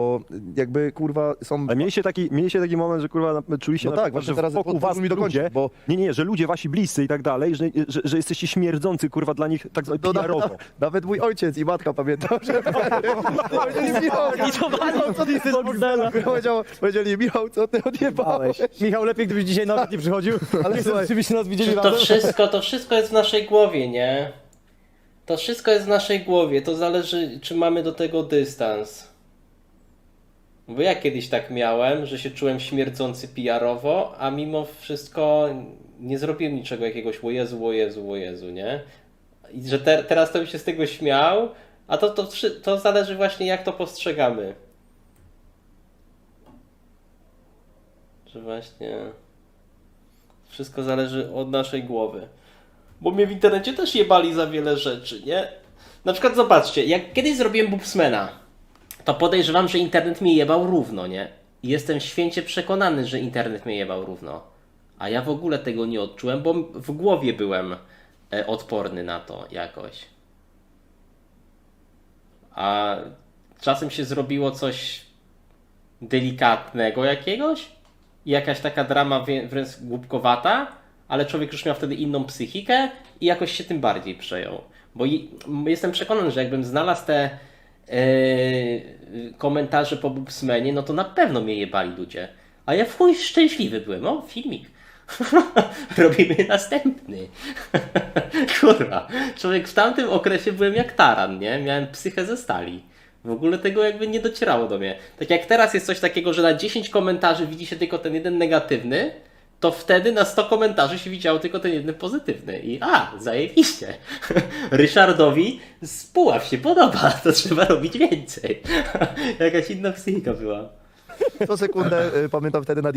bo jakby kurwa są... Ale mieliście taki, mieliście taki moment, że kurwa na- czuliście No na tak, przykład, właśnie że teraz wokół was pozwól mi dokończyć, ludzie, bo- nie, nie, że ludzie wasi bliscy i tak dalej, że, że, że jesteście śmierdzący kurwa dla nich tak No, na, nawet mój ojciec i matka pamiętam, że powiedzieli Michał, Michał, co ty powiedział, powiedzieli Michał, co ty odjebałeś? Michał, lepiej gdybyś dzisiaj nawet nie przychodził. Ale słuchaj, Żebyście nas widzieli To razem. wszystko, to wszystko jest w naszej głowie, nie? To wszystko jest w naszej głowie. To zależy, czy mamy do tego dystans. Bo ja kiedyś tak miałem, że się czułem śmierdzący PR-owo, a mimo wszystko nie zrobiłem niczego jakiegoś o Jezu, o Jezu, o Jezu, nie? I że te, teraz to bym się z tego śmiał, a to, to, to zależy właśnie jak to postrzegamy. Że właśnie wszystko zależy od naszej głowy. Bo mnie w internecie też jebali za wiele rzeczy, nie? Na przykład zobaczcie, jak kiedyś zrobiłem Bubsmana, to podejrzewam, że internet mnie jebał równo, nie? Jestem święcie przekonany, że internet mnie jebał równo. A ja w ogóle tego nie odczułem, bo w głowie byłem e, odporny na to jakoś. A czasem się zrobiło coś delikatnego jakiegoś jakaś taka drama wręcz głupkowata, ale człowiek już miał wtedy inną psychikę i jakoś się tym bardziej przejął. Bo jestem przekonany, że jakbym znalazł te e, komentarze po Bubsmenie, no to na pewno mnie jebali ludzie. A ja w chuj szczęśliwy byłem. O, filmik. Robimy następny. Kurwa. Człowiek w tamtym okresie byłem jak taran, nie? Miałem psychę ze stali. W ogóle tego jakby nie docierało do mnie. Tak jak teraz jest coś takiego, że na 10 komentarzy widzi się tylko ten jeden negatywny, to wtedy na 100 komentarzy się widziało tylko ten jeden pozytywny. I a, zajebiście. Ryszardowi spuław się podoba, to trzeba robić więcej. Jakaś inna psychika była. co sekundę y, pamiętam wtedy na